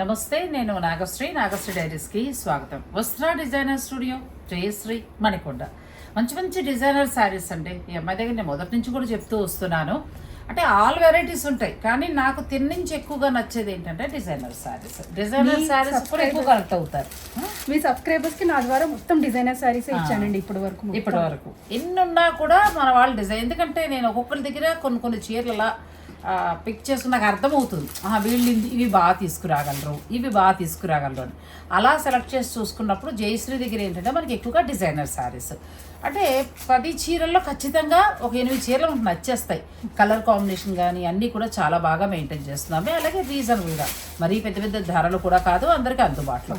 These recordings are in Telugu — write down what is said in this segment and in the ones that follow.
నమస్తే నేను నాగశ్రీ నాగశ్రీ డైరీస్కి స్వాగతం. వస్త్ర డిజైనర్ స్టూడియో జయశ్రీ మణికొండ. మంచి మంచి డిజైనర్ శారీస్ అండి. ఈ అమ్మాయి దగ్గర నేను మొదటి నుంచి కూడా చెప్తూ వస్తున్నాను. అంటే ఆల్ వెరైటీస్ ఉంటాయి కానీ నాకు తిన్నించి ఎక్కువగా నచ్చేది ఏంటంటే డిజైనర్ శారీస్. డిజైనర్ శారీస్ కూడా ఎక్కువ కనెక్ట్ అవుతారు. మీ సబ్స్క్రైబర్స్కి నా ద్వారా మొత్తం డిజైనర్ సారీస్ ఇచ్చానండి ఇప్పటి వరకు. ఇప్పటి వరకు. ఎన్ని ఉన్నా కూడా మన వాళ్ళు డిజైన్ ఎందుకంటే నేను ఒక్కొక్కరి దగ్గర కొన్ని కొన్ని చీరలు పిక్ చేసుకుని నాకు అర్థమవుతుంది. ఆహా, వీళ్ళు ఇవి బాగా తీసుకురాగలరు ఇవి బాగా తీసుకురాగలరు అని. అలా సెలెక్ట్ చేసి చూసుకున్నప్పుడు జయశ్రీ దగ్గర ఏంటంటే మనకి ఎక్కువగా డిజైనర్ శారీస్ అంటే పది చీరల్లో ఖచ్చితంగా ఒక ఎనిమిది చీరలు మనకు నచ్చేస్తాయి. కలర్ కాంబినేషన్ కానీ అన్నీ కూడా చాలా బాగా మెయింటైన్ చేస్తున్నాము. అలాగే రీజనబుల్గా మరీ పెద్ద పెద్ద ధరలు కూడా కాదు అందరికీ అందుబాటులో.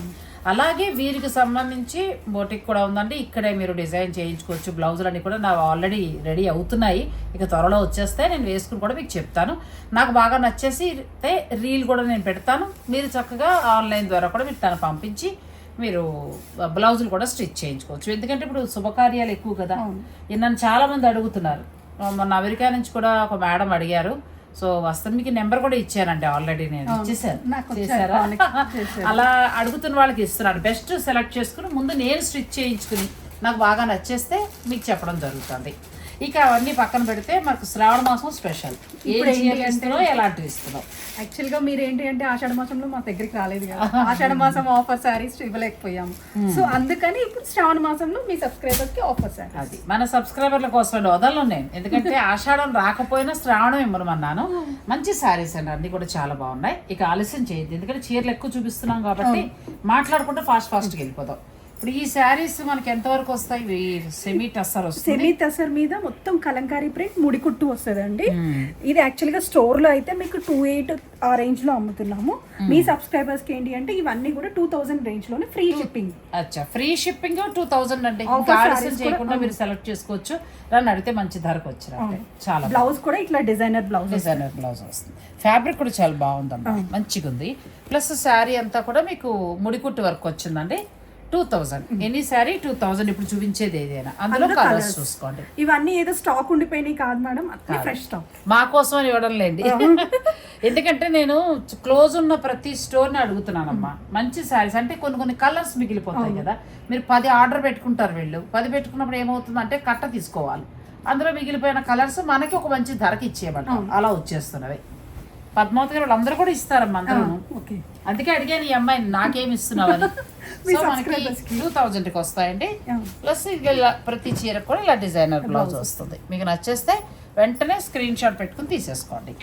అలాగే వీరికి సంబంధించి బోటిక్ కూడా ఉందండి. ఇక్కడే మీరు డిజైన్ చేయించుకోవచ్చు. బ్లౌజులు అన్ని కూడా నా ఆల్రెడీ రెడీ అవుతున్నాయి. ఇక త్వరలో వచ్చేస్తే నేను వేసుకుని కూడా మీకు చెప్తాను. నాకు బాగా నచ్చేసి అయితే రీల్ కూడా నేను పెడతాను. మీరు చక్కగా ఆన్లైన్ ద్వారా కూడా మీరు తను పంపించి మీరు బ్లౌజులు కూడా స్టిచ్ చేయించుకోవచ్చు. ఎందుకంటే ఇప్పుడు శుభకార్యాలు ఎక్కువ కదా. నన్ను చాలా మంది అడుగుతున్నారు. మొన్న అమెరికా నుంచి కూడా ఒక మేడం అడిగారు. సో వస్తే మీకు నెంబర్ కూడా ఇచ్చానండి ఆల్రెడీ నేను ఇచ్చేసాను. అలా అడుగుతున్న వాళ్ళకి ఇస్తున్నాను. బెస్ట్ సెలెక్ట్ చేసుకుని ముందు నేను స్టిచ్ చేయించుకుని నాకు బాగా నచ్చేస్తే మీకు చెప్పడం జరుగుతుంది. ఇక అవన్నీ పక్కన పెడితే మనకు శ్రావణ మాసం స్పెషల్. ఇప్పుడు ఇస్తున్నావు ఎలాంటివి ఇస్తున్నావు యాక్చువల్గా మీరు ఏంటి అంటే ఆషాఢ మాసంలో మా దగ్గరికి రాలేదు కదా. ఆషాఢ మాసం ఆఫర్ సారీస్ ఇవ్వలేకపోయాము. సో అందుకని ఇప్పుడు శ్రావణ మాసంలో మీ సబ్స్క్రైబర్స్కి ఆఫర్ సారీ అది. మన సబ్స్క్రైబర్ల కోసం వదలను నేను. ఎందుకంటే ఆషాఢం రాకపోయినా శ్రావణం ఇమ్మనమన్నాను మంచి శారీస్ అండి అన్ని కూడా చాలా బాగున్నాయి. ఇక ఆలస్యం చేయొద్దు. ఎందుకంటే చీరలు ఎక్కువ చూపిస్తున్నాం కాబట్టి మాట్లాడుకుంటే ఫాస్ట్ ఫాస్ట్గా వెళ్ళిపోదాం ఇప్పుడు ఈ శారీస్ మనకి ఎంతవరకు వస్తాయి? సెమీ వస్తుంది. సెమీ తసర్ మీద మొత్తం కలంకారీ ప్రింట్ ముడి కుట్టు వస్తుందండి. ఇది యాక్చువల్గా స్టోర్లో అయితే మీకు టూ ఎయిట్ ఆ రేంజ్లో అమ్ముతున్నాము. మీ సబ్స్క్రైబర్స్కి ఏంటి అంటే ఇవన్నీ కూడా టూ థౌసండ్ రేంజ్లోనే ఫ్రీ షిప్పింగ్ అచ్చా. ఫ్రీ షిప్పింగ్ టూ థౌజండ్ అండి. ఆలస్యం sarees చేయకుండా మీరు సెలెక్ట్ చేసుకోవచ్చు. నన్ను అడిగితే మంచి ధరకు వచ్చిన చాలా బ్లౌజ్ కూడా ఇట్లా డిజైనర్ బ్లౌజ్ డిజైనర్ బ్లౌజ్ వస్తుంది. ఫ్యాబ్రిక్ కూడా చాలా బాగుందమ్మా. మంచిగా ఉంది ప్లస్ శారీ అంతా కూడా మీకు ముడికుట్టు వర్క్ వచ్చిందండి. Two thousand. Any sari? Two thousand. ఇప్పుడు చూపించేది ఏదైనా? అందులో కలర్స్ చూసుకోండి. ఇవన్నీ ఏదో స్టాక్ ఉండిపోయినాయి కాదు మేడం ఫ్రెష్ స్టాక్ మా కోసం అని ఇవ్వడం లేండి. ఎందుకంటే నేను క్లోజ్ ఉన్న ప్రతి స్టోర్ని అడుగుతున్నానమ్మా. మంచి శారీస్. అంటే కొన్ని కొన్ని కలర్స్ మిగిలిపోతాయి కదా. మీరు పది ఆర్డర్ పెట్టుకుంటారు వీళ్ళు. పది పెట్టుకున్నప్పుడు ఏమవుతుంది అంటే కట్ట తీసుకోవాలి. అందులో మిగిలిపోయిన కలర్స్ మనకి ఒక మంచి ధరకి ఇచ్చేయమంటాం అలా వచ్చేస్తున్నవి. పద్మావతి గారు వాళ్ళందరూ కూడా ఇస్తారమ్మా అందరూ. అందుకే అడిగాను ఈ అమ్మాయి నాకేమి ఇస్తున్నావు అని సో మనకి టూ థౌజండ్కి వస్తాయండి. ప్లస్ ఇలా ప్రతి చీరకు కూడా ఇలా డిజైనర్ బ్లౌజ్ వస్తుంది. మీకు నచ్చేస్తే వెంటనే స్క్రీన్ షాట్ పెట్టుకుని తీసేసుకోండి.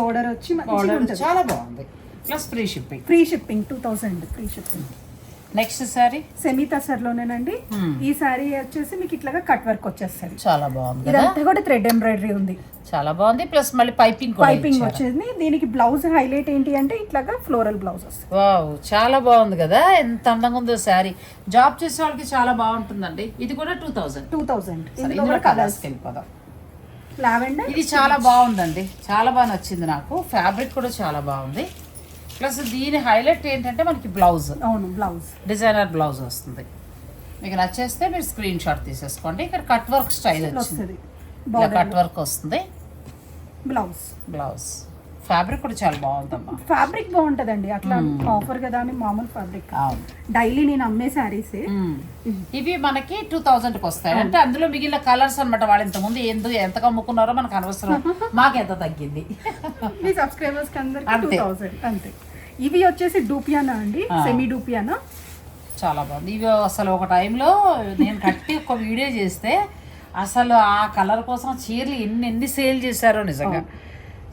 బోర్డర్ వచ్చి చాలా బాగుంది. Plus free shipping free shipping two thousand free shipping next sari? Semi తసర్లోనేనండి ఈ సారీ వచ్చేసి మీకు ఇట్లాగా కట్ వర్క్ వచ్చేస్తుంది. చాలా బాగుంది ఇదంతా కూడా థ్రెడ్ ఎంబ్రాయిడరీ ఉంది. చాలా బాగుంది. ప్లస్ మళ్ళీ పైపింగ్ పైపింగ్ వచ్చేది దీనికి బ్లౌజ్ హైలైట్ ఏంటి అంటే ఇట్లాగా ఫ్లోరల్ బ్లౌజ్ వస్తుంది. వావ్ చాలా బాగుంది కదా? ఎంత అందంగా ఉందో శారీ జాబ్ చేసే వాళ్ళకి చాలా బాగుంటుందండి. ఇది కూడా టూ థౌజండ్. టూ థౌసండ్ ఇందులో కలర్స్కి వెళ్ళిపోదాం. లావెండర్ ఇది చాలా బాగుందండి. చాలా బాగా నచ్చింది నాకు. ఫ్యాబ్రిక్ కూడా చాలా బాగుంది. ప్లస్ దీని హైలైట్ ఏంటంటే మనకి బ్లౌజ్ అవును బ్లౌజ్ డిజైనర్ బ్లౌజ్ వస్తుంది. మీకు నచ్చేస్తే మీరు స్క్రీన్ షాట్ తీసేసుకోండి. ఇక్కడ కట్ వర్క్ స్టైల్ వచ్చింది. వస్తుంది. ఇలా కట్ వర్క్ వస్తుంది. బ్లౌజ్ బ్లౌజ్ ఫ్యాబ్రిక్ కూడా చాలా బాగుందమ్మా. ఫ్యాబ్రిక్ బాగుంటదండి. అట్లా ఆఫర్ కదా అని మామూలు ఫ్యాబ్రిక్ డైలీ నేను అమ్మే శారీస్ మ్మ్. ఇవి మనకి టూ థౌజండ్కి వస్తాయి. అంటే అందులో మిగిలిన కలర్స్ అన్నమాట వాళ్ళు ఇంతకుముందు ఎందుకు ఎంత అమ్ముకున్నారో మనకు అనవసరం. మాకు ఎంత తగ్గింది? మీ సబ్స్క్రైబర్స్ అందరికి టూ. థౌసండ్ అంతే. ఇవి వచ్చేసి డూపియానా అండి? సెమీ డూపియానా చాలా బాగుంది. ఇవి అసలు ఒక టైంలో నేను కట్టి ఒక వీడియో చేస్తే అసలు ఆ కలర్ కోసం చీరలు ఎన్ని ఎన్ని సేల్ చేశారో నిజంగా.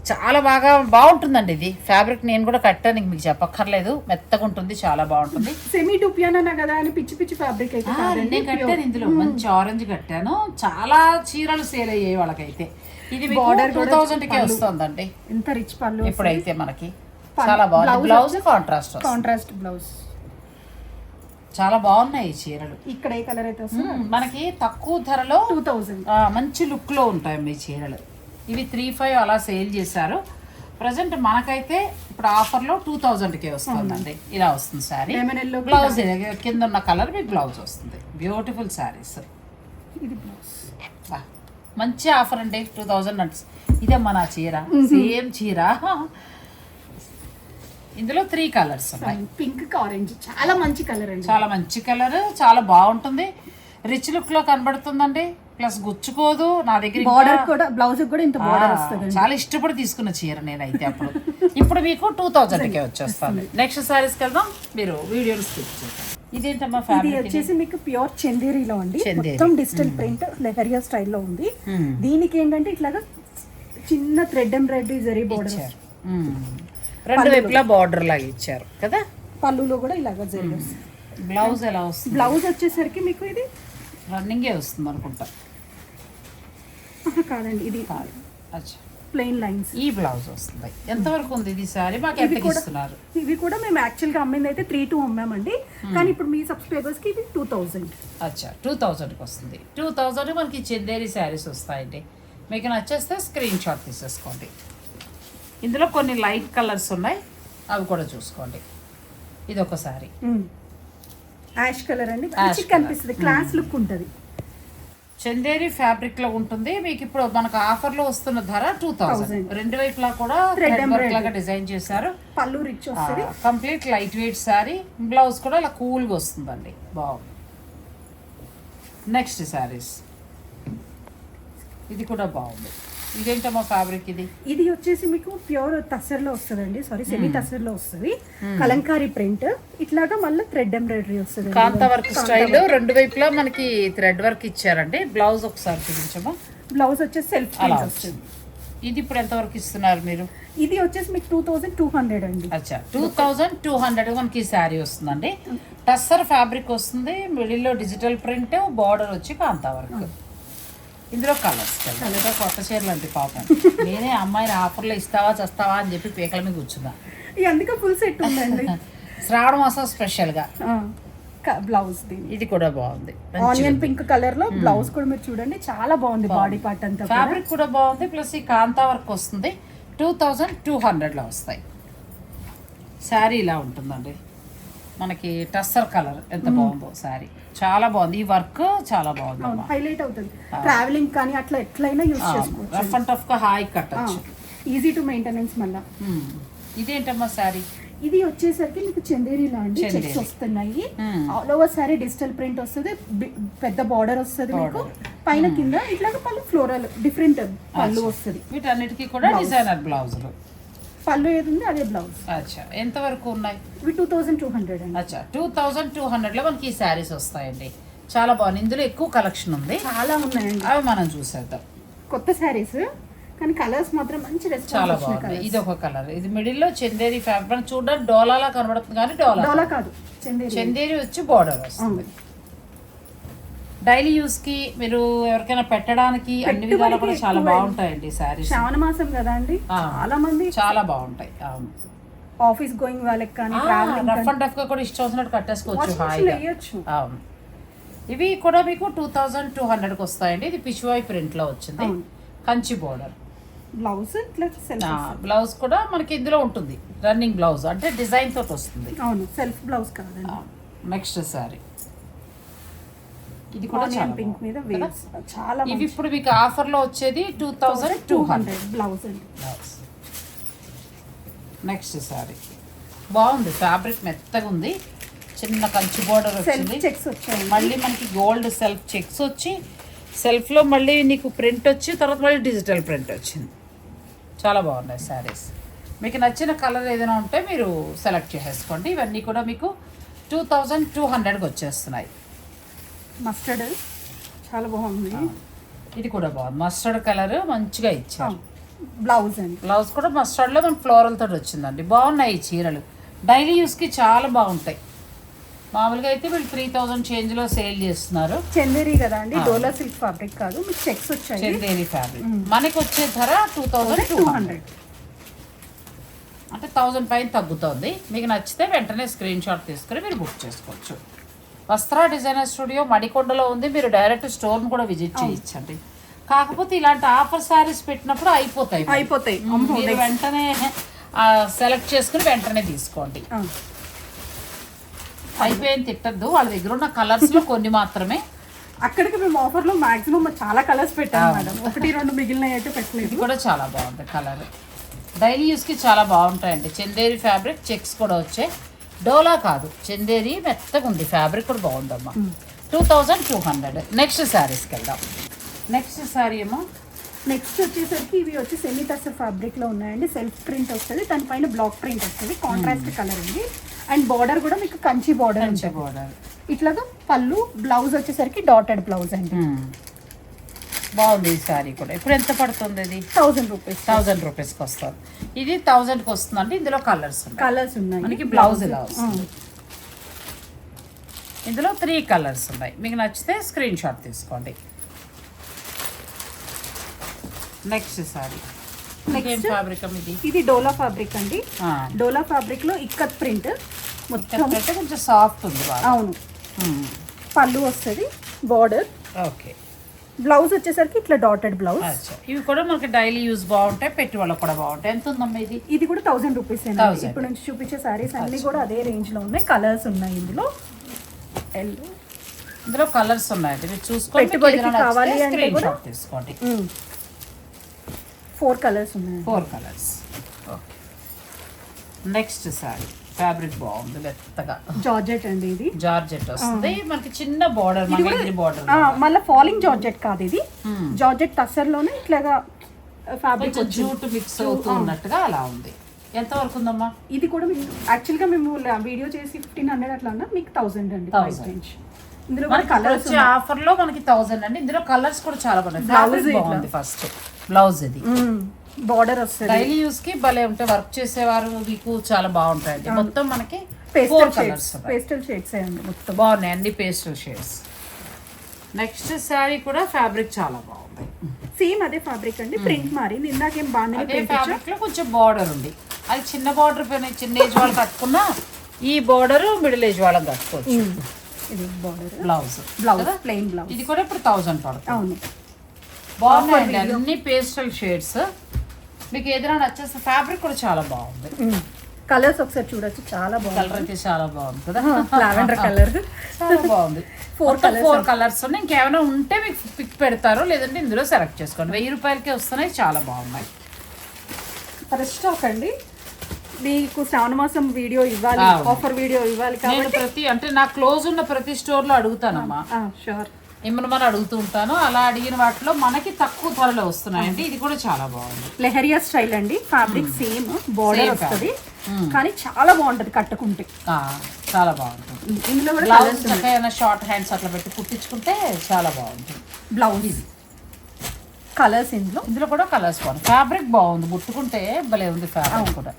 చాలా బాగా బాగుంటుందండి ఇది. ఫ్యాబ్రిక్ నేను కూడా కట్టాను మీకు చెప్పక్కర్లేదు. మెత్తగా ఉంటుంది చాలా బాగుంటుంది. సెమీ డూపియానా కదా అని పిచ్చి పిచ్చి ఫ్యాబ్రిక్ అయితే నేను కట్టాను ఇందులో. మంచి ఆరెంజ్ కట్టాను. చాలా చీరలు సేల్ అయ్యాయి వాళ్ళకైతే. ఇది Border టూ కూడా థౌజండ్ కే వస్తుందండి. ఎంత రిచ్ పళ్ళు ఇప్పుడైతే మనకి. చాలా బాగుంది బ్లౌజ్ కాంట్రాస్ట్ కాంట్రాస్ట్ బ్లౌజ్ చాలా బాగున్నాయి ఈ చీరలు. ఇక్కడ ఏ కలర్ అయితే వస్తుంది? మనకి తక్కువ ధరలో టూ థౌజండ్ మంచి లుక్లో ఉంటాయి చీరలు. ఇవి త్రీ ఫైవ్ అలా సేల్ చేశారు. ప్రజెంట్ మనకైతే ఇప్పుడు ఆఫర్లో టూ థౌజండ్కే వస్తుందండి. ఇలా వస్తుంది శారీ ఎల్లో బ్లౌజ్ కింద. ఉన్న కలర్ మీకు బ్లౌజ్ వస్తుంది. బ్యూటిఫుల్ శారీస్ ఇది బ్లౌజ్ మంచి ఆఫర్ అండి టూ థౌజండ్ అంటే. ఇదే మన చీర. సేమ్ చీర. ఇందులో త్రీ కలర్స్ ఉన్నాయి. పింక్ ఆరెంజ్ చాలా మంచి కలర్ అండి. చాలా మంచి కలర్ చాలా బాగుంటుంది. రిచ్ లుక్లో కనబడుతుందండి. ప్లస్ గుచ్చుకోదు. నా దగ్గర బార్డర్ కూడా బ్లౌజ్ కూడా ఇంత బార్డర్ వస్తుంది చాలా ఇష్టపడి తీసుకున్న చీర నేనైతే అప్పుడు. ఇప్పుడు మీకు టూ థౌజండ్కే వచ్చేస్తాను. నెక్స్ట్ సారీస్కి వెళ్దాం. మీరు వీడియోలు స్కిప్ చేయండి ఇదేంటమ్మా ఇది వచ్చేసి మీకు ప్యూర్ చందేరిలో అండి. మొత్తం డిజిటల్ ప్రింట్ లెహరియా స్టైల్లో ఉంది. Hmm. దీనికి ఏంటంటే ఇట్లాగా చిన్న థ్రెడ్ ఎంబ్రాయిడరీ జరీ బోర్డర్. రెండు వైపులా బార్డర్ లాగా ఇచ్చారు కదా? పళ్ళులో కూడా ఇలాగ జరీ వస్తుంది బ్లౌజ్ ఎలా వస్తుంది? బ్లౌజ్ వచ్చేసరికి మీకు ఇది? రన్నింగే వస్తుంది అనుకుంటా. కాదండి ఇది అచ్చా. Plain lines. ఈ బ్లౌజ్ వస్తుంది. ఎంతవరకు ఉంది ఇది సారీ మాకు కూడా ఇస్తున్నారు? ఇవి కూడా మేము యాక్చువల్గా అమ్మింది అయితే త్రీ టూ అమ్మామండి. కానీ ఇప్పుడు మీ సబ్స్క్రైబర్స్కి ఇది టూ థౌజండ్ అచ్చా టూ థౌజండ్కి వస్తుంది. టూ థౌజండ్ మనకి చందేరి శారీస్ వస్తాయండి. మీకు నచ్చేస్తే స్క్రీన్ షాట్ తీసేసుకోండి. ఇందులో కొన్ని లైట్ కలర్స్ ఉన్నాయి. అవి కూడా చూసుకోండి. ఇది ఒక సారీ యాష్ కలర్ అండి. కనిపిస్తుంది. క్లాస్ లుక్ ఉంటుంది. చందేరి ఫ్యాబ్రిక్లో ఉంటుంది. మీకు ఇప్పుడు మనకు ఆఫర్లో వస్తున్న ధర టూ థౌసండ్. రెండు వైపులా కూడా వర్క్. లాగా డిజైన్ చేశారు. పళ్ళు రిచ్ వస్తుంది. Complete light weight sari blouse కూడా అలా కూల్గా వస్తుందండి. బాగుంది. నెక్స్ట్ శారీస్ ఇది కూడా బాగుంది. ఇదేంటమ్మా ఫ్యాబ్రిక్ ఇది? ఇది వచ్చేసి మీకు ప్యూర్ తసర్లో వస్తుందండి. సారీ సెమీ తసర్లో వస్తుంది. కలంకారీ ప్రింట్. ఇట్లాగా మళ్ళీ థ్రెడ్ ఎంబ్రాయిడరీ వస్తుంది కాంతా వర్క్ స్టైల్లో రెండు వైపులా మనకి థ్రెడ్ వర్క్ ఇచ్చారండి. బ్లౌజ్ ఒకసారి చూపించమ్మా. బ్లౌజ్ వచ్చేసి సెల్ఫ్ వస్తుంది. ఇది ఇప్పుడు ఎంతవరకు ఇస్తున్నారు మీరు? ఇది వచ్చేసి మీకు టూ థౌజండ్ టూ హండ్రెడ్ అండి. అచ్చా. టూ థౌజండ్ టూ హండ్రెడ్ మనకి ఈ శారీ వస్తుందండి. టస్సర్ ఫ్యాబ్రిక్ వస్తుంది. మిడిల్లో డిజిటల్ ప్రింట్ బార్డర్ వచ్చి కాంతా వర్క్ ఇందులో కలర్స్ కలర్ కొత్త చీరలు అండి పాపం. నేనే అమ్మాయిని ఆఫర్లో ఇస్తావా చేస్తావా అని చెప్పి పీకల మీద కూర్చున్నా. అందుకే ఫుల్ సెట్ ఉందండి. శ్రావణ మాసం స్పెషల్గా బ్లౌజ్ ఇది కూడా బాగుంది. ఆనియన్ పింక్ కలర్లో బ్లౌజ్ కూడా మీరు చూడండి చాలా బాగుంది బాడీ పార్ట్ అంతా. ఫ్యాబ్రిక్ కూడా బాగుంది ప్లస్ ఈ కాంతా వర్క్ వస్తుంది. టూ థౌజండ్ టూ హండ్రెడ్లో వస్తాయి. శారీ ఇలా ఉంటుందండి. మనకి టస్సర్ కలర్ ఎంత బాగుందో శారీ. చాలా బాగుంది. ఈ వర్క్ చాలా బాగుంది హైలైట్ అవుతుంది. ట్రావెలింగ్ కానీ అట్లా ఎట్లయినా యూస్ చేసుకోవచ్చు. రఫ్ అండ్ టఫ్గా హాయి కట్టచ్చు ఈజీ టు మెయింటెనెన్స్ మళ్ళా. మ్మ్. ఇదేంటమ్మా శారీ? ఇది వచ్చేసరికి మీకు చందేరి లాంటి చెక్స్. వస్తున్నాయి. All over sari digital print వస్తుంది. పెద్ద బార్డర్ వస్తుంది మీకు. పైన కింద ఇట్లాగా పళ్ళు ఫ్లోరల్ డిఫరెంట్ పళ్ళు వస్తుంది. వీటన్నిటికీ కూడా డిజైనర్ బ్లౌజులు పళ్ళు ఏది ఉంది అదే బ్లౌజ్. అచ్చా. ఎంతవరకు ఉన్నాయి? ఇవి టూ థౌజండ్ టూ హండ్రెడ్ అండి. అచ్చా. టూ థౌజండ్ టూ హండ్రెడ్లో మనకి ఈ శారీస్ వస్తాయండి. చాలా బాగుంది ఇందులో ఎక్కువ కలెక్షన్ ఉంది. చాలా ఉన్నాయండి. అవి మనం చూసేద్దాం. కొత్త శారీస్ కానీ కలర్స్ మాత్రం మంచి చాలా బాగుంది. ఇది ఒక కలర్. ఇది మిడిల్లో చందేరి ఫ్యాబ్రిక్. చూడడానికి డోలాలా కనబడుతుంది కానీ డోలా డోలా కాదు. చందేరి. చందేరి వచ్చి బార్డర్ వస్తుంది. డైలీ యూస్కి మీరు ఎవరికైనా పెట్టడానికి అన్ని విధాలు కూడా చాలా బాగుంటాయండి శారీస్. శ్రావణ మాసం కదా అండి. చాలా మంది చాలా బాగుంటాయి అవును. ఆఫీస్ గోయింగ్ వాళ్ళకి కానీ రఫ్ అండ్ టఫ్గా కూడా ఇష్టం వచ్చినట్టు కట్టేసుకోవచ్చు హాయిగా. అవును. ఇవి కూడా మీకు టూ థౌజండ్ టూ హండ్రెడ్కి వస్తాయండి. ఇది పిచ్వాయ్ ప్రింట్లో వచ్చింది. కంచి బోర్డర్. బ్లౌజ్ బ్లౌజ్ కూడా మనకి ఇందులో ఉంటుంది. రన్నింగ్ బ్లౌజ్ అంటే డిజైన్ తోటి వస్తుంది. అవును సెల్ఫ్ బ్లౌజ్ కాదండి. నెక్స్ట్ సారీ ఇది కూడా పింక్ మీద? వేవ్స్ చాలా ఇవి ఇప్పుడు మీకు ఆఫర్లో వచ్చేది two thousand two hundred blouse అండి. నెక్స్ట్ సారీ బాగుంది ఫ్యాబ్రిక్ మెత్తగా ఉంది. చిన్న కంచి బోర్డర్ వచ్చింది. చెక్స్ వచ్చాయి మళ్ళీ మనకి గోల్డ్ సెల్ఫ్ చెక్స్ వచ్చి సెల్ఫ్లో మళ్ళీ నీకు ప్రింట్ వచ్చి తర్వాత మళ్ళీ డిజిటల్ ప్రింట్ వచ్చింది. చాలా బాగున్నాయి శారీస్ మీకు నచ్చిన కలర్ ఏదైనా ఉంటే మీరు సెలెక్ట్ చేసేసుకోండి. ఇవన్నీ కూడా మీకు టూ థౌజండ్ టూ హండ్రెడ్కి వచ్చేస్తున్నాయి. మస్టర్డ్ చాలా బాగుంది. ఇది కూడా బాగుంది. మస్టర్డ్ కలర్ మంచిగా ఇచ్చారు. బ్లౌజ్ అండి. బ్లౌజ్ కూడా మస్టర్డ్లో మన ఫ్లోరల్ తోటి వచ్చిందండి. బాగున్నాయి ఈ చీరలు. డైలీ యూస్కి చాలా బాగుంటాయి. మామూలుగా అయితే వీళ్ళు త్రీ థౌజండ్ చేంజ్లో సేల్ చేస్తున్నారు. చందేరి కదా అండి. డోలా సిల్క్ ఫ్యాబ్రిక్ కాదు. మీకు చెక్స్ వచ్చాయి. చందేరి ఫ్యాబ్రిక్ మనకి వచ్చే ధర టూ థౌజండ్ టూ హండ్రెడ్ అంటే థౌజండ్ పైన తగ్గుతుంది. మీకు నచ్చితే వెంటనే స్క్రీన్ షాట్ తీసుకుని మీరు బుక్ చేసుకోవచ్చు. వస్త్ర డిజైనర్ స్టూడియో మడికొండలో ఉంది. మీరు డైరెక్ట్ స్టోర్ని కూడా విజిట్ చేయించండి కాకపోతే ఇలాంటి ఆఫర్ శారీస్ పెట్టినప్పుడు అయిపోతాయి అయిపోతాయి. మీరు వెంటనే సెలెక్ట్ చేసుకుని వెంటనే తీసుకోండి. ఆ. అయిపోయింది తిట్టద్దు. వాళ్ళ దగ్గర ఉన్న కలర్స్లో కొన్ని మాత్రమే. అక్కడికి మేము ఆఫర్లో మాక్సిమం చాలా కలర్స్ పెట్టాము మేడం. ఒకటి రెండు మిగిలిన అయితే పెట్టలేదు. ఇది కూడా చాలా బాగుంది కలర్. డైలీ యూస్కి చాలా బాగుంటాయండి. చందేరి ఫ్యాబ్రిక్ చెక్స్ కూడా వచ్చాయి. డోలా కాదు చందేరి మెత్తగా ఉంది ఫ్యాబ్రిక్ కూడా బాగుందమ్మా. Two thousand two hundred next శారీస్కి వెళ్దాం నెక్స్ట్ శారీ ఏమో? నెక్స్ట్ వచ్చేసరికి ఇవి వచ్చి సెమీ టస్సర్ ఫ్యాబ్రిక్లో ఉన్నాయండి. సెల్ఫ్ ప్రింట్ వస్తుంది దానిపైన బ్లాక్ ప్రింట్ వస్తుంది. కాంట్రాస్ట్ కలర్ ఉంది. అండ్ బార్డర్ కూడా మీకు కంచి బార్డర్ ఉంటుంది. బోర్డర్ ఇట్లాగా పళ్ళు బ్లౌజ్ వచ్చేసరికి డాటెడ్ బ్లౌజ్ అండి. బాగుంది ఈ శారీ కూడా. ఇప్పుడు ఎంత పడుతుంది ఇది? Thousand rupees. థౌజండ్ రూపీస్కి వస్తుంది. ఇది థౌజండ్కి వస్తుంది అంటే ఇందులో కలర్స్ కలర్స్ ఉన్నాయి. మనకి బ్లౌజ్ ఇలా వస్తుంది. ఇందులో త్రీ కలర్స్ ఉన్నాయి. మీకు నచ్చితే స్క్రీన్ షాట్ తీసుకోండి. నెక్స్ట్ సారీ నెక్స్ట్ ఫ్యాబ్రిక్ ఇది? ఇది డోలా ఫ్యాబ్రిక్ అండి. డోలా ఫ్యాబ్రిక్లో ఇక్కత్ ప్రింట్ మొత్తం. కొంచెం సాఫ్ట్ ఉంది అవును. పళ్ళు వస్తుంది బార్డర్ ఓకే. బ్లౌజ్ వచ్చేసరికి ఇట్లా డాటెడ్ బ్లౌజ్ ఇవి కూడా మనకి డైలీ యూస్ బాగుంటాయి పెట్టి వాళ్ళకి కూడా బాగుంటాయి. ఎంత ఉందమ్మా ఇది? ఇది కూడా థౌసండ్ రూపీస్. ఇప్పుడు నుంచి చూపించే సారీస్ అన్ని కూడా అదే రేంజ్లో ఉన్నాయి. కలర్స్ ఉన్నాయి ఇందులో. ఎల్లో ఇందులో కలర్స్ ఉన్నాయండి. మీరు చూసుకోండి. కావాలి అంటే కూడా- తీసుకోండి. ఫోర్ కలర్స్ ఉన్నాయి four colours okay next sari fabric బాగుంది మెత్తగా. జార్జెట్ అండి ఇది. జార్జెట్ వస్తుంది. మనకి చిన్న బార్డర్ బార్డర్ మళ్ళీ ఫాలింగ్ జార్జెట్ కాదు ఇది. జార్జెట్ టస్సర్లోనే ఇట్లాగా ఫ్యాబ్రిక్ జూట్ మిక్స్ అవుతూ ఉన్నట్టుగా అలా ఉంది. ఎంత వరకు ఉందమ్మా? ఇది కూడా మీకు యాక్చువల్గా మేము వీడియో చేసి ఫిఫ్టీన్ హండ్రెడ్ అట్లా అన్నా మీకు థౌసండ్ అండి ప్రైస్ 1000. రేంజ్ ఇందులో కూడా మనకి కలర్స్ వచ్చే ఆఫర్లో మనకి థౌసండ్ అండి. ఇందులో కలర్స్ కూడా చాలా బాగున్నాయి. ఫస్ట్ బ్లౌజ్ ఇది బార్డర్ వస్తుంది. డైలీ యూస్కి భలే ఉంటాయి. వర్క్ చేసేవారు మీకు చాలా బాగుంటాయండి. మొత్తం మనకి pastel four shades colours pastel shades అండి మొత్తం. బాగున్నాయి అన్ని పేస్టల్ షేడ్స్ నెక్స్ట్ శారీ కూడా ఫ్యాబ్రిక్ చాలా బాగుంది. సేమ్ అదే ఫ్యాబ్రిక్ అండి. ప్రింట్ మారింది ఇందాకేం బాగా అదే ఫ్యాబ్రిక్లో కొంచెం బార్డర్ ఉంది. అది చిన్న బార్డర్ పైన చిన్న ఏజ్ వాళ్ళు కట్టుకున్నా ఈ బార్డర్ మిడిల్ ఏజ్ వాళ్ళకి కట్టుకోవచ్చు. ఇది border blouse blouse plain blouse ఇది కూడా ఇప్పుడు థౌజండ్ పడుతుంది. అవును. బాగున్నాయండి అన్ని పేస్టల్ షేడ్స్ మీకు ఏదైనా నచ్చేస్తే ఫ్యాబ్రిక్ కూడా చాలా బాగుంది. కలర్స్ ఒకసారి చూడొచ్చు చాలా బాగుంది. కలర్ అయితే చాలా బాగుంది కదా? లావెండర్ కలర్ చాలా బాగుంది. ఫోర్ ఫోర్ కలర్స్ ఉన్నాయి. ఇంకేమైనా ఉంటే మీకు పిక్ పెడతారు లేదంటే ఇందులో సెలెక్ట్ చేసుకోండి. వెయ్యి రూపాయలకే వస్తున్నాయి చాలా బాగున్నాయి. ఫస్ట్ అండి. మీకు శ్రావణ మాసం వీడియో ఇవ్వాలి. ఆఫర్ వీడియో ఇవ్వాలి కాబట్టి. ప్రతి అంటే నా క్లోజ్ ఉన్న ప్రతి స్టోర్లో అడుగుతానమ్మా. షూర్ ఇమ్మని మనం అడుగుతూ ఉంటాను. అలా అడిగిన వాటిలో మనకి తక్కువ ధరలో వస్తున్నాయండి. ఇది కూడా చాలా బాగుంది. లెహరియా స్టైల్ అండి. ఫ్యాబ్రిక్ సేమ్ బార్డర్ వస్తుంది. కానీ చాలా బాగుంటది కట్టుకుంటే. చాలా బాగుంటుంది. ఇందులో కూడా చక్కగా షార్ట్ హ్యాండ్స్ అట్లా పెట్టి కుట్టించుకుంటే చాలా బాగుంటుంది. బ్లౌజ్. కలర్స్ ఇందులో. ఇందులో కూడా కలర్స్ బాగుంది. ఫ్యాబ్రిక్ బాగుంది. ముట్టుకుంటే భలే ఉంది ఫ్యాబ్రిక్ కూడా.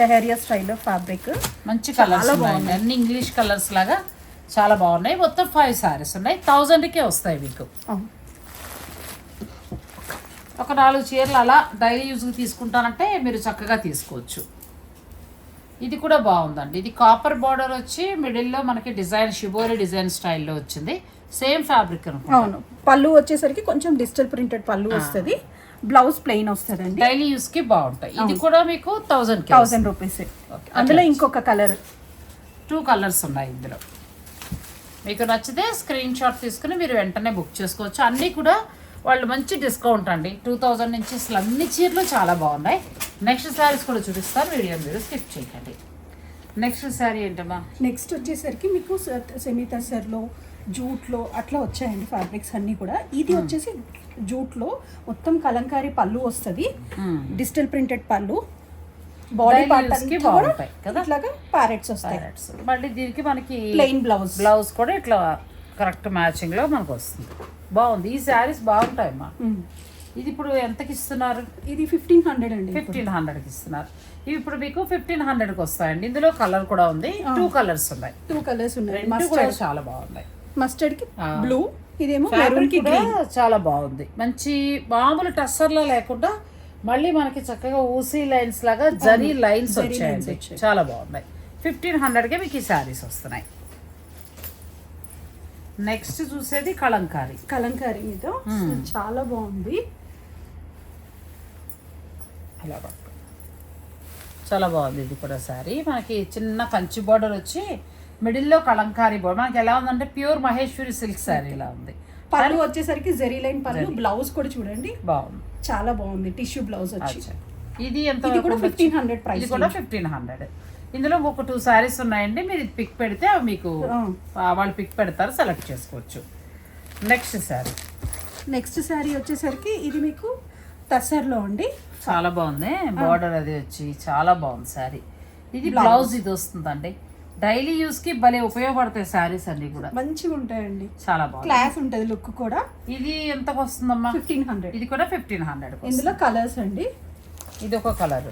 Leheriya style fabric. మంచి కలర్స్ అన్ని ఇంగ్లీష్ కలర్స్ లాగా చాలా బాగున్నాయి. మొత్తం ఫైవ్ సారీస్ ఉన్నాయి. థౌజండ్కే వస్తాయి మీకు. ఒక నాలుగు చీరలు అలా డైలీ యూజ్కి తీసుకుంటానంటే మీరు చక్కగా తీసుకోవచ్చు. ఇది కూడా బాగుందండి. ఇది కాపర్ బార్డర్ వచ్చి మిడిల్లో మనకి డిజైన్ షిబోరి డిజైన్ స్టైల్లో వచ్చింది. సేమ్ ఫ్యాబ్రిక్ అవును. పళ్ళు వచ్చేసరికి కొంచెం డిజిటల్ ప్రింటెడ్ పళ్ళు వస్తుంది. బ్లౌజ్ ప్లెయిన్ వస్తుందండి. డైలీ యూస్కి బాగుంటాయి. ఇది కూడా మీకు థౌజండ్ థౌసండ్ రూపీస్. అందులో ఇంకొక కలర్ టూ కలర్స్ ఉన్నాయి ఇందులో. మీకు నచ్చితే స్క్రీన్ షాట్ తీసుకుని మీరు వెంటనే బుక్ చేసుకోవచ్చు. అన్నీ కూడా వాళ్ళు మంచి డిస్కౌంట్ అండి. టూ థౌజండ్ నుంచి అసలు అన్ని చీరలు చాలా బాగున్నాయి. నెక్స్ట్ శారీస్ కూడా చూపిస్తారు వీడియో మీరు స్కిప్ చేయకండి. నెక్స్ట్ శారీ ఏంటమ్మా? నెక్స్ట్ వచ్చేసరికి మీకు సెమీ టసర్లో జూట్లో అట్లా వచ్చాయండి ఫ్యాబ్రిక్స్ అన్నీ కూడా. ఇది వచ్చేసి జూట్లో మొత్తం కలంకారీ పళ్ళు వస్తుంది. డిజిటల్ ప్రింటెడ్ పళ్ళు. బాడీ Daily పార్ట్ use కి బాగుంటాయి కదా? ఇట్లాగా ప్యారెట్స్ వస్తాయి. మళ్ళీ దీనికి మనకి ప్లెయిన్ బ్లౌజ్ బ్లౌజ్ కూడా ఇట్లా కరెక్ట్ మ్యాచింగ్లో మనకు వస్తుంది. బాగుంది. ఈ శారీస్ బాగుంటాయమ్మా. ఇది ఇప్పుడు ఎంతకి ఇస్తున్నారు? ఇది ఫిఫ్టీన్ హండ్రెడ్ అండి ఫిఫ్టీన్ హండ్రెడ్కి ఇస్తున్నారు. ఇవి ఇప్పుడు మీకు ఫిఫ్టీన్ హండ్రెడ్కి వస్తాయండి. ఇందులో కలర్ కూడా ఉంది. టూ కలర్స్ ఉన్నాయి. టూ కలర్స్ ఉన్నాయి. చాలా బాగున్నాయి. మస్టర్డ్కి. బ్లూ ఇదేమో మెరూన్కి చాలా బాగుంది. మంచి మామూలు టస్సర్లా లేకుండా మళ్ళీ మనకి చక్కగా ఊసీ లైన్స్ లాగా జరీ లైన్స్ వచ్చాయండి. వచ్చాయి. చాలా బాగున్నాయి. ఫిఫ్టీన్ హండ్రెడ్కే మీకు ఈ శారీస్ వస్తున్నాయి. నెక్స్ట్ చూసేది కలంకారీ. కలంకారీ మీద. చాలా బాగుంది. అలా చాలా బాగుంది ఇది కూడా శారీ. మనకి చిన్న కంచి బార్డర్ వచ్చి మిడిల్లో కలంకారీ బార్డర్ మనకి ఎలా ఉందంటే ప్యూర్ మహేశ్వరి సిల్క్ శారీ ఇలా ఉంది. పళ్ళు వచ్చేసరికి జెరీ లైన్ పళ్ళు బ్లౌజ్ కూడా చూడండి. బాగుంది. చాలా బాగుంది టిష్యూ బ్లౌజ్ వచ్చి. ఇది ఎంత ఇది కూడా? ఫిఫ్టీన్ హండ్రెడ్ ప్రైస్ ఇది కూడా ఫిఫ్టీన్ హండ్రెడ్ ఇందులో ఒక టూ శారీస్ ఉన్నాయండి మీరు పిక్ పెడితే మీకు వాళ్ళు పిక్ పెడతారు సెలెక్ట్ చేసుకోవచ్చు. నెక్స్ట్ శారీ నెక్స్ట్ శారీ వచ్చేసరికి ఇది మీకు టస్సర్లో అండి. చాలా బాగుంది బార్డర్ అది వచ్చి చాలా బాగుంది శారీ ఇది బ్లౌజ్ ఇది వస్తుందండి. డైలీ యూస్కి భలే ఉపయోగపడతాయి శారీస్ అన్ని కూడా. మంచిగా ఉంటాయండి. చాలా బాగుంది క్లాస్ ఉంటుంది లుక్ కూడా. ఇది ఎంతకు వస్తుందమ్మా? ఫిఫ్టీన్ హండ్రెడ్ ఇది కూడా ఫిఫ్టీన్ హండ్రెడ్ ఇందులో కలర్స్ అండి. ఇది ఒక కలర్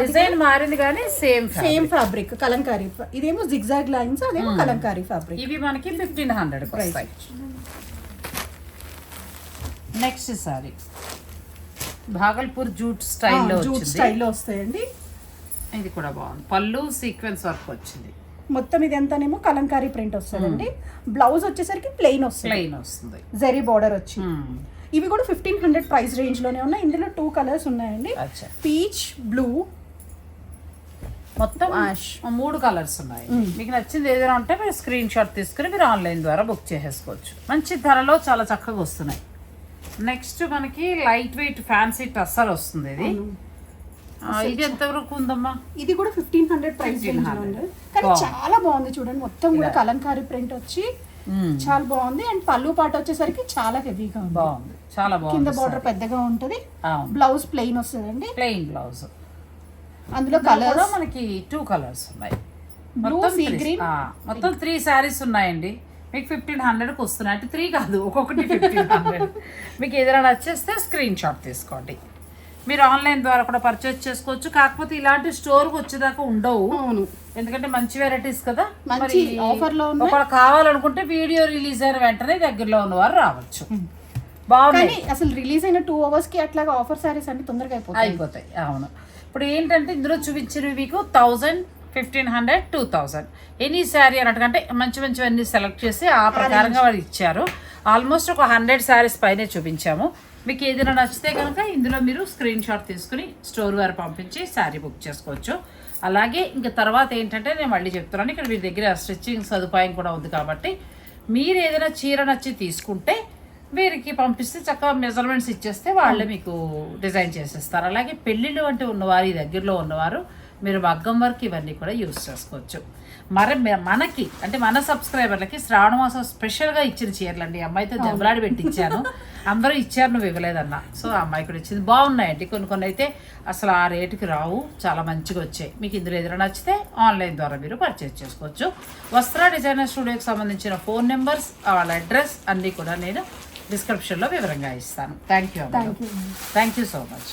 డిజైన్ మారింది కానీ సేమ్ సేమ్ ఫ్యాబ్రిక్ కలంకారీ ఇదేమో జిగ్జాగ్ లైన్స్ అదేమో కలంకారీ ఫ్యాబ్రిక్ ఇవి మనకి fifteen hundred next sari Bhagalpur jute స్టైల్లో జూట్ స్టైల్లో వస్తాయండి. ఇది కూడా బాగుంది. పళ్ళు సీక్వెన్స్ వర్క్ వచ్చింది. మొత్తం ఇది అంతానేమో కలంకారీ ప్రింట్ వస్తుందండి. బ్లౌజ్ వచ్చేసరికి ప్లెయిన్ వస్తుంది. ప్లెయిన్ వస్తుంది. జరీ బార్డర్ వచ్చి. Hmm. ఇవి కూడా ఫిఫ్టీన్ హండ్రెడ్ ప్రైస్ రేంజ్లోనే ఉన్నాయి. ఇందులో టూ కలర్స్ ఉన్నాయండి. పీచ్ బ్లూ మొత్తం Ash. మూడు కలర్స్ ఉన్నాయి. మీకు నచ్చింది ఏదైనా ఉంటే మీరు స్క్రీన్ షాట్ తీసుకుని మీరు ఆన్లైన్ ద్వారా బుక్ చేసేసుకోవచ్చు. మంచి ధరలో చాలా చక్కగా వస్తున్నాయి. నెక్స్ట్ మనకి లైట్ వెయిట్ ఫ్యాన్సీ టస్సర్ వస్తుంది ఇది. ఆ, ఇది ఎంతవరకు ఉందమ్మా? ఇది కూడా ఫిఫ్టీన్ హండ్రెడ్ ప్రైస్ ఉంది. కానీ చాలా బాగుంది చూడండి. మొత్తం కూడా కలంకారీ ప్రింట్ వచ్చి మ్మ్. చాలా బాగుంది. అండ్ పళ్ళు పాట వచ్చేసరికి చాలా హెవీగా ఉంది. బాగుంది. చాలా కింద బార్డర్ పెద్దగా ఉంటది. అవును. బ్లౌజ్ ప్లెయిన్ వస్తుందండి. ప్లెయిన్ బ్లౌజ్ అందులో కలర్ కలర్స్ మనకి టూ కలర్స్ ఉన్నాయి. మొత్తం త్రీ శారీస్ ఉన్నాయండి. మీకు ఫిఫ్టీన్ హండ్రెడ్కి వస్తున్నాయి. అంటే త్రీ కాదు ఒక్కొక్కటి ఫిఫ్టీన్ హండ్రెడ్ మీకు ఏదైనా నచ్చేస్తే స్క్రీన్ షాట్ తీసుకోండి. మీరు ఆన్లైన్ ద్వారా కూడా పర్చేస్ చేసుకోవచ్చు. కాకపోతే ఇలాంటి స్టోర్కి వచ్చేదాకా ఉండవు. అవును. ఎందుకంటే మంచి వెరైటీస్ కదా. మంచి offer లో ఉన్నాయి. ఒకళ్ళు కావాలనుకుంటే వీడియో రిలీజ్ అయిన వెంటనే దగ్గరలో ఉన్నవారు రావచ్చు. కానీ అసలు రిలీజ్ అయిన టూ అవర్స్కి అట్లాగా ఆఫర్ సారీస్ అన్ని తొందరగా అయిపోతాయి. అయిపోతాయి. అవును. ఇప్పుడు ఏంటంటే ఇందులో చూపించినవి మీకు thousand fifteen hundred two thousand any sari అన్నట్టుకంటే మంచి మంచివన్నీ సెలెక్ట్ చేసి ఆ ప్రకారంగా వాళ్ళు ఇచ్చారు. ఆల్మోస్ట్ ఒక హండ్రెడ్ శారీస్ పైనే చూపించాము. మీకు ఏదైనా నచ్చితే కనుక ఇందులో మీరు స్క్రీన్ షాట్ తీసుకుని స్టోర్ వారు పంపించి శారీ బుక్ చేసుకోవచ్చు. అలాగే ఇంకా తర్వాత ఏంటంటే నేను మళ్ళీ చెప్తున్నాను ఇక్కడ మీ దగ్గర స్టిచ్చింగ్ సదుపాయం కూడా ఉంది కాబట్టి మీరు ఏదైనా చీర నచ్చి తీసుకుంటే వీరికి పంపిస్తే చక్కగా మెజర్మెంట్స్ ఇచ్చేస్తే వాళ్ళే మీకు డిజైన్ చేసేస్తారు. అలాగే పెళ్ళిళ్ళు అంటే ఉన్నవారు ఈ దగ్గరలో ఉన్నవారు మీరు మగ్గం వర్క్ ఇవన్నీ కూడా యూస్ చేసుకోవచ్చు. మరి మనకి అంటే మన సబ్స్క్రైబర్లకి శ్రావణ మాసం స్పెషల్గా ఇచ్చిన చీరలు అండి అమ్మాయితో దెబ్బలాడి పెట్టించాను. అందరూ ఇచ్చారు నువ్వు ఇవ్వలేదన్న. సో ఆ అమ్మాయి కూడా ఇచ్చింది. బాగున్నాయండి. కొన్ని కొన్ని అయితే అసలు ఆ రేటుకి రావు. చాలా మంచిగా వచ్చాయి. మీకు ఇందులో ఏదైనా నచ్చితే ఆన్లైన్ ద్వారా మీరు పర్చేస్ చేసుకోవచ్చు. వస్త్ర డిజైనర్ స్టూడియోకి సంబంధించిన ఫోన్ నెంబర్స్ వాళ్ళ అడ్రస్ అన్నీ కూడా నేను డిస్క్రిప్షన్లో వివరంగా ఇస్తాను. Thank you thank you so much.